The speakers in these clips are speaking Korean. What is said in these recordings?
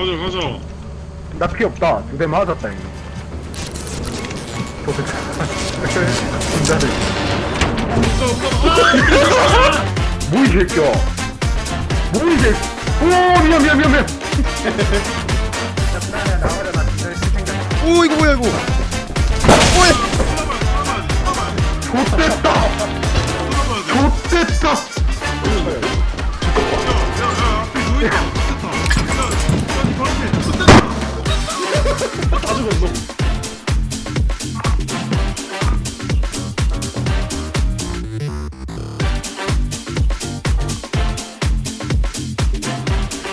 가자 가자 나 피 없다. 두 대 맞았다, 이거. 도대체. 군자들. 뭐이 새끼야. 뭐이 새끼. 오, 미안, 미안, 미안, 미안. 오 이거 뭐야 이거 좋됐다. 좋됐다.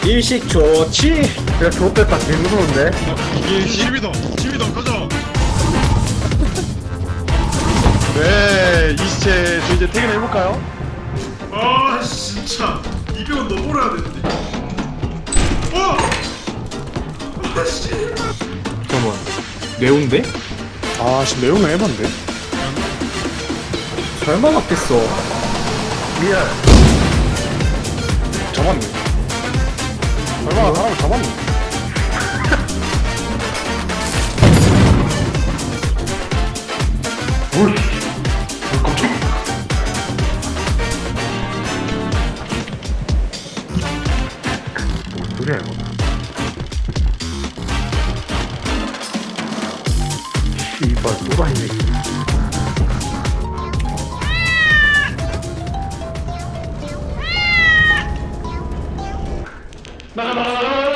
일식 좋지 야, 좋됐다. 개 무서운데? 10이다 10이다 가자 네, 이시체 저 이제 퇴근해볼까요? 아 진짜 200원 더 벌어야 되는데 어! 아씨 매운데? 아, 지금 내용은 해봤는데? 설마 맞겠어 미안. 잡았네. 얼마나 사람을 잡았네. 오이씨. 뭔 소리야, 이거. 씨발, 또라이 새끼. 나가, 나가, 나가!